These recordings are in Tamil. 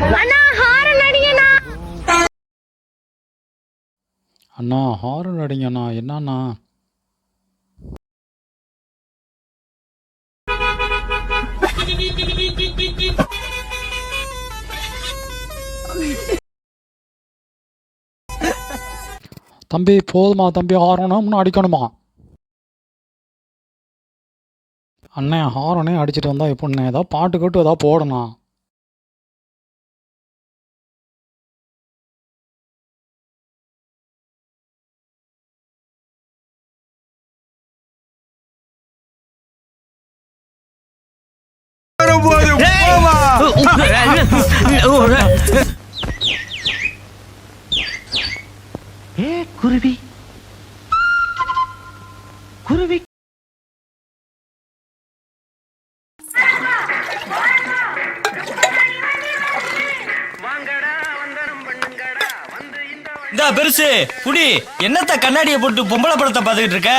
அண்ணா ஹாரன் அடிங்கண்ணா அண்ணா என்னண்ணா? தம்பி போதுமா தம்பி ஹாரனா இன்னும் அடிக்கணுமா? அண்ணே ஹாரனே அடிச்சிட்டு வந்தா எப்படிண்ணே? ஏதாவது பாட்டு கேட்டு ஏதாவது போடணும். ஏ குருவி. குருவி. பெருசு புடி என்னத்த கண்ணாடிய போட்டு பொம்பளை படத்தை பார்த்துக்கிட்டு இருக்க?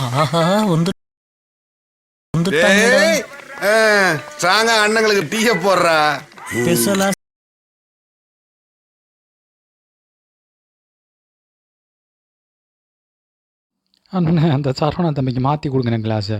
ஆஹா வந்து ஸ்ட்ராங்கா அண்ணங்களுக்கு டீய போடுறா. பெருசலா அண்ணே அந்த சரவணா தம்பிக்கு மாற்றி கொடுங்க கிளாஸை